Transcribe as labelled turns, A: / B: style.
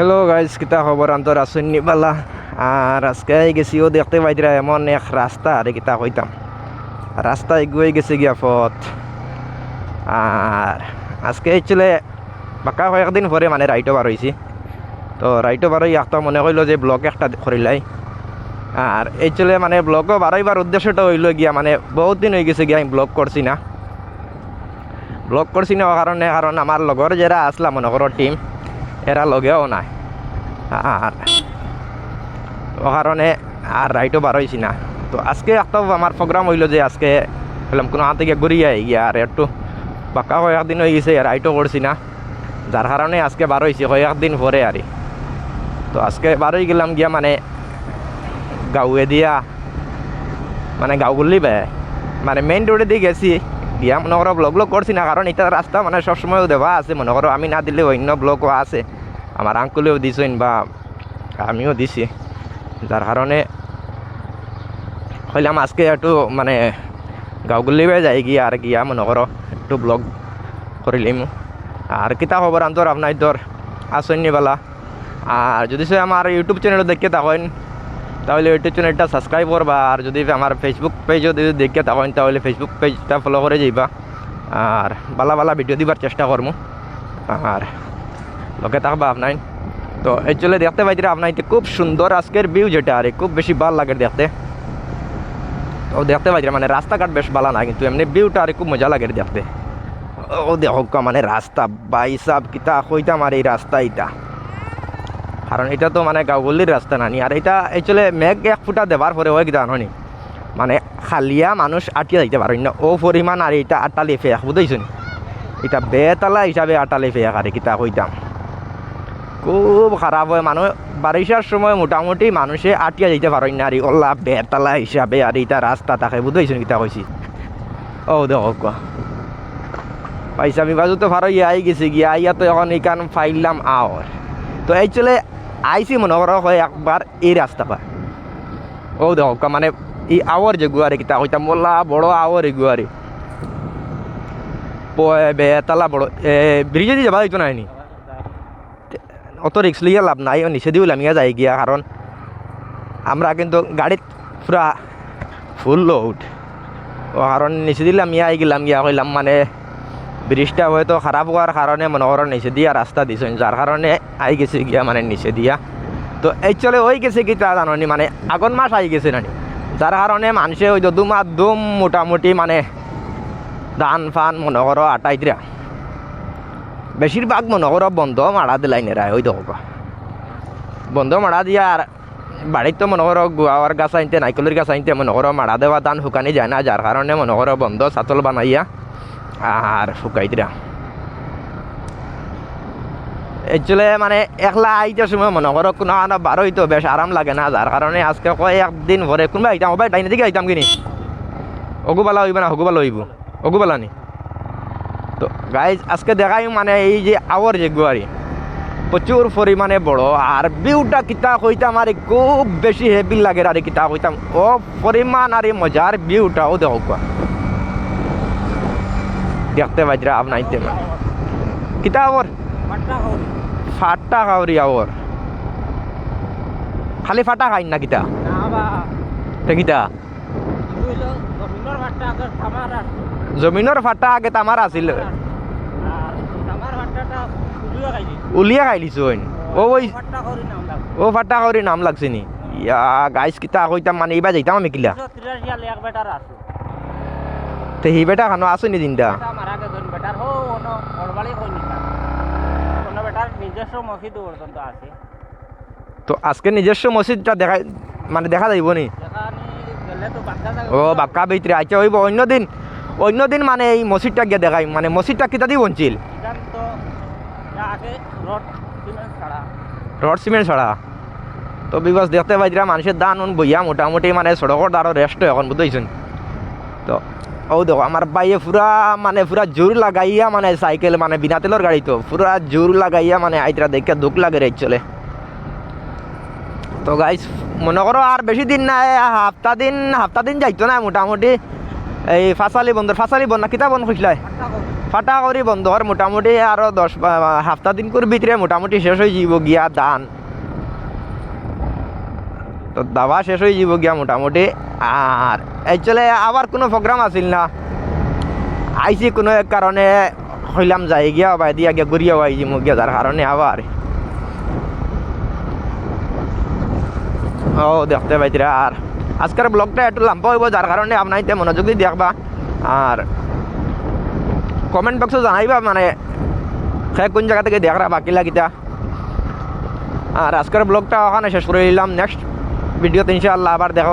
A: Hello guys কিতা খবর আন্তর আসন্নি বালা আর আজকে গেছিও দেখতে পাইতরা এমন এক রাস্তা আরে কিতা কইতাম রাস্তা এগুয়ে গেছে গিয়া পথ আর আজকে চলে বাক্কা কয়েকদিন পরে মানে রাইটো বার হয়েছি তো রাইটো বার হয়ে একটা মনে করল যে ব্লগ একটা করিলাই আর এই চলে মানে ব্লগও বারোইবার উদ্দেশ্যটা হইল গিয়া মানে বহুত দিন হয়ে গেছে গিয়া আমি ব্লগ করছি না ব্লগ করছি না কারণে কারণ আমার লগর যারা আসলা মনে করো টিম এরা লগেও নাই। আর ও কারণে আর রাইটও বার হয়েছি না। তো আজকে একটা আমার প্রোগ্রাম হইল যে আজকে বললাম কোনো হাত থেকে ঘুরিয়ে গিয়া আর একটু পাক্কা কয়েকদিন হয়ে গেছে রাইটও করছি না। যার কারণে আজকে বার হয়েছি কয়েকদিন পরে আর তো আজকে বার হয়ে গেলাম গিয়া মানে গাঁৱে দিয়া মানে গাঁওগুলি বে। মানে মেইন রোডে দিয়ে গেছি। দিয়া মনে করো ব্লগ ব্লগ করছি না কারণ এটা রাস্তা মানে সবসময় দেওয়া আছে, মনে করো আমি না দিলে অন্য ব্লগও আছে। আমার আঙ্কুলেও দিছেন বা আমিও দিছি। যার কারণে হইলাম আজকে একটু মানে গাঁওগুলি বে যাই গিয়া আর গিয়া মনে করো, একটু ব্লগ করিলিম আর কিতা খবর আন্তর আপনার তোর আসন্নিবেলা আর যদি সে আমার ইউটিউব চ্যানেল দেখে থাকেন তাহলে ইউটিউব চ্যানেলটা সাবস্ক্রাইব করবা আর যদি আমার ফেসবুক পেজ যদি দেখে থাকেন তাহলে ফেসবুক পেজটা ফলো করে যাইবা। আর বালা বালা ভিডিও দিবার চেষ্টা করব আর লগে থাকবা আপনার তো অ্যাকচুয়ালি দেখতে পাইছি আপনার খুব সুন্দর আজকের ভিউ যেটা, আর খুব বেশি ভালো লাগে দেখতে। তো দেখতে পাইছি মানে রাস্তাঘাট বেশ ভালো না, কিন্তু এমনি ভিউটা আর খুব মজা লাগে দেখতে। ও দেখো মানে রাস্তা বাই সাব কিতা কইতাম আর এই রাস্তা এটা কারণ এটা তো মানে গাঁওগলির রাস্তা নানি আর এটা অ্যাকচুয়ালি মেঘ এক ফুটা দেবার পরে হয় কিতা হনি মানে খালিয়া মানুষ আটিয়া যাইতে পারেন না ও পরিমাণ আর এটা আটালি ফেক বুঝাইছুন এটা বেতালা হিসাবে আটালি ফেক আর কিতা কইতাম। খুব খারাপ হয়। মানুষ বারিশার সময় মোটামুটি মানুষে আটিয়া যাইতে পারেন না আর ওলা বেতালা হিসাবে আর এটা রাস্তা থাকে বুঝাইছুন কিতা কইছি ও দেখো কোয়া পয়সা বিবাজু তো ভালো ইয়াই গেছে গিয়া। আইয়া তো এখন এইখান ফাইলাম আওয়ার তো চলে আইসি মনে করো হয় একবার এই রাস্তা পা। ও দেখো মানে এই আওয়ার যে গুয়ারে কিতা হইতাম মোল্লা বড় আওয়ার এই গুয়ারে বেতালা বড়। ব্রিজে দিয়ে যাবা হইতো নি? অত রিক্স লিয়ে লাভ নাই নিচে লামিয়া যাই গিয়া, কারণ আমরা কিন্তু গাড়িত পুরা ফুল লোড ও কারণ নিচে দিলাম, ইয়া গেলাম গিয়া কইলাম মানে ব্রিজটা হয়তো খারাপ হওয়ার কারণে মনে করো নিচে দিয়া রাস্তা দিছেন, যার কারণে আই গেছে গিয়া মানে নিচে দিয়া। তো এই চলে ওই গেছে কি তা জানি মানে আগন মাস আই গেছে নানি। যার কারণে মানুষে ওই দুমাস দুম মোটামুটি মানে ধান ফান মনে করো দিয়া বেশিরভাগ মনে করো বন্ধ মারা দিলাই নেরায় ওই দেখো বন্ধ মারা দিয়া আর বাড়ির তো মনে করো গুয়ার গাছ আনতে, নাইকলের গাছ আনতে মনে করো দেওয়া ধান শুকানি যায় না, যার কারণে মনে করো বন্ধ চাতল বানাইয়া আর শুকাই দিরা এচলে মানে একলা আইতে সময় মনে করো কোনো আনা বারো হইতো, বেশ আরাম লাগে না, যার কারণে আজকে কয় একদিন ভরে কোনবা আইতাম ওবাই ডাইনে দিকে আইতাম কিনি। অগুবালা হইব না হগুবালা হইব, অগুবালা নি। তো। গাইজ আজকে দেখাই মানে এই যে আওয়ার যে গুয়ারি প্রচুর পরিমাণে বড় আর ভিউটা কিতা কইতাম আর খুব বেশি হেভি লাগে আর কিতা কইতাম। ও পরিমাণ আর মজার ভিউটা ও দেখো দেখতে পাইছিরা আপনার মানে। কিতা আওয়ার ফাটা খাওয়ারি আওয়ার খালি ফাটা খাই না কিতা? কিতা? জমিনের ফাটা আগে তামার আছিল। উলিয়া খাই লিছুন ও ও ফাটা খাওয়ারি নাম লাগছে নি। ইয়া গাইস কিতা কইতাম মানে এইবার যাইতাম আমি কিলা। তে হি বেটা খানো আসো নি দিনটা?
B: আছে।
A: তো আজকে নিজস্ব মসজিদটা দেখা মানে দেখা যাইব নি
B: যেখানে গেলে তো বাচ্চা থাকে
A: ও বাক্কা ভিতরে আচ্ছা হইব অন্যদিন অন্যদিন মানে এই মসজিদটা গিয়ে দেখাই মানে মসজিদটা কিতা দিয়ে বঞ্চিল
B: সিমেন্ট ছাড়া
A: রড সিমেন্ট ছড়া তো বিকজ দেখতে পাইছিলাম মানুষের দান উন বইয়া মোটামুটি মানে সড়কর দ্বারা রেস্ট এখন বুঝতেছেন তো ও দেখো আমার বাইয়ে পুরা মানে পুরা জোর লাগাইয়া মানে সাইকেল মানে বিনা তেলের গাড়ি তো পুরা জোর লাগাইয়া মানে আইতরা দেখে দুঃখ লাগে রে চলে তো গাইস মনে করো আর বেশি দিন নাই হাফতা দিন হাফতা দিন যাইতো না মোটামুটি। এই ফাঁসালি বন্ধ, ফাঁসালি বন না কিতা বন খুঁজলাই? ফাটা করি বন্ধ হওয়ার মোটামুটি আরও দশ হাফতা দিন করে ভিতরে মোটামুটি শেষ হয়ে যাব গিয়া দান তো দাবা শেষ হয়ে যাব গিয়া মোটামুটি। আর একচুয়ালি আবার কোনো প্রোগ্রাম আছিল না। আইসি কোনো এক কারণে, হইলাম যাই গিয়া, বাই দিয়া গিয়া ঘুরিয়া আইছি মুখ গিয়া যার কারণে আবার ও দেখতে পাইতিরা আর আজকের ব্লগটা একটু লম্বা হইব, যার কারণে আপনাইতে মনোযোগ দিয়ে দেখবা। আর কমেন্ট বক্সে জানাইবা মানে সে কোন জায়গা থেকে দেখরা বাকি লাগিতা। আর আজকের ব্লগটা ওখানে শেষ করে দিলাম। নেক্সট ভিডিওতে ইনশাআল্লাহ আবার দেখা